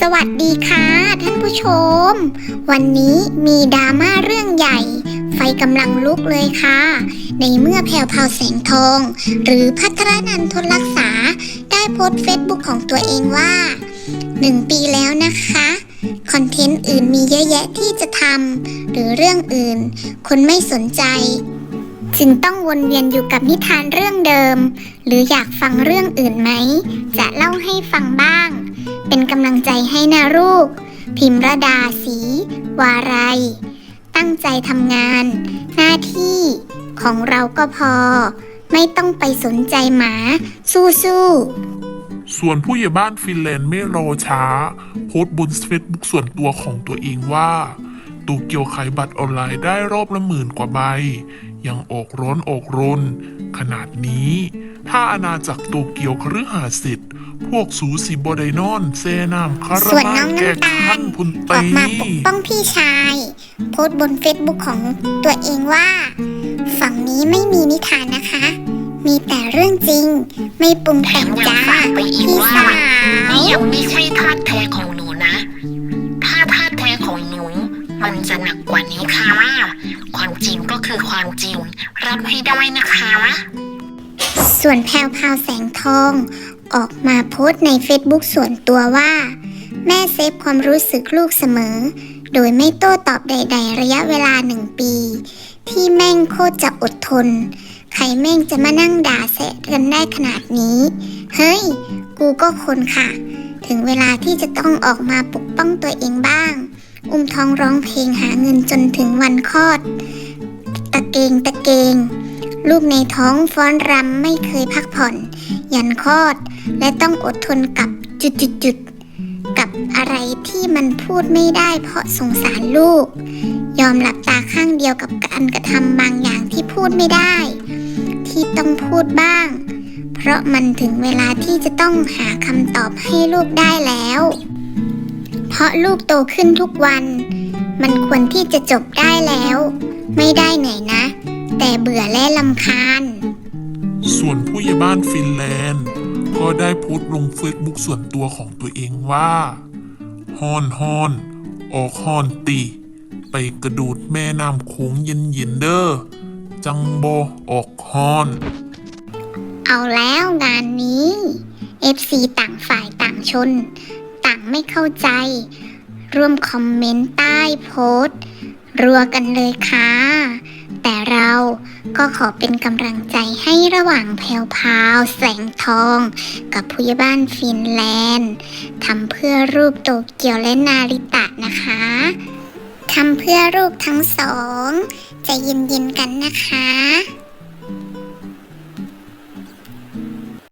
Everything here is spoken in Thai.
สวัสดีค่ะ ท่านผู้ชม วันนี้มีดราม่าเรื่องใหญ่ ไฟกำลังลุกเลยค่ะ ในเมื่อแพรวพราวแสงทอง หรือพัทรนันทนรักษา ได้โพสต์เฟซบุ๊กของตัวเองว่าหนึ่งปีแล้วนะคะ คอนเทนต์อื่นมีเยอะแยะที่จะทำหรือเรื่องอื่น คนไม่สนใจ จึงต้องวนเวียนอยู่กับนิทานเรื่องเดิม หรืออยากฟังเรื่องอื่นไหม จะเล่าให้ฟังบ้าง เป็นกำลังใจให้นะลูก พิมรดาสี วาไรตั้งใจทำงาน หน้าที่ของเราก็พอ ไม่ต้องไปสนใจหมา สู้ๆส่วนผู้ใหญ่บ้านฟินแลนด์ไม่รอช้า โพสต์บนเฟซบุ๊กส่วนตัวของตัวเองว่า ตูเกียวขายบัตรออนไลน์ได้รอบละหมื่นกว่าใบ ยังออกร้อนออกรน ขนาดนี้ ถ้าอาณาจักรโตเกียวคฤหาสน์พวกสูสีบอไดนอน เซนามคาราส่วนมาน้องแก่น้ำตาขัลนพุนออกตีมาปกป้องพี่ชาย โพสต์บนเฟซบุ๊กของตัวเองว่า ฝั่งนี้ไม่มีนิทานนะคะ มีแต่เรื่องจริง ไม่ปรุงแต่งจ้าแถมยังฝากไปอีกพี่ว่าสาวนี่ยังไม่ใช่ธาตุแท้ของหนู มันจะหนักกว่านี้ค่ะความจริงก็คือความจริง รับให้ได้นะคะส่วนแพรวพราวแสงทอง ออกมาโพสต์ใน Facebook ส่วนตัวว่า แม่เซฟความรู้สึกลูกเสมอ โดยไม่โต้ตอบใด ๆ ระยะเวลาหนึ่งปี ที่แม่งโคตรจะอดทน ใครแม่งจะมานั่งด่าแสะกันได้ขนาดนี้ เฮ้ย กูก็คนค่ะ ถึงเวลาที่จะต้องออกมาปกป้องตัวเองบ้าง อุ้มท้องร้องเพลงหาเงินจนถึงวันคลอด ตะเกงตะเกง ลูกในท้องฟ้อนรำไม่เคยพักผ่อน ยันคลอด และต้องอดทนกับจุดจุดจุดๆกับอะไรที่มันพูดไม่ได้เพราะสงสารลูก ยอมหลับตาข้างเดียวกับการกระทำบางอย่างที่พูดไม่ได้ ที่ต้องพูดบ้าง เพราะมันถึงเวลาที่จะต้องหาคำตอบให้ลูกได้แล้ว ราะลูกโตขึ้นทุกวัน มันควรที่จะจบได้แล้ว ไม่ได้เหนื่อยนะ แต่เบื่อและลำคาญ ส่วนผู้ใหญ่บ้านฟินแลนด์ ก็ได้โพสต์ลงเฟซบุ๊กส่วนตัวของตัวเองว่าฮอนฮอนออกฮอนตี ไปกระโดดแม่น้ำโขงเย็นเย็นๆเด้อจังโบออกฮอน เอาแล้วงานนี้ FC ต่างฝ่ายต่างชนต่าง ไม่เข้าใจ ร่วมคอมเมนต์ใต้โพสต์ รัวกันเลยค่ะ แต่เราก็ขอเป็นกำลังใจให้ระหว่างแพลวพาวแสงทอง กับผู้ใหญ่บ้านฟินแลนด์ทำเพื่อรูปโตเกียวและนาริตะนะคะทำเพื่อลูกทั้งสองใจเย็นๆกันนะคะ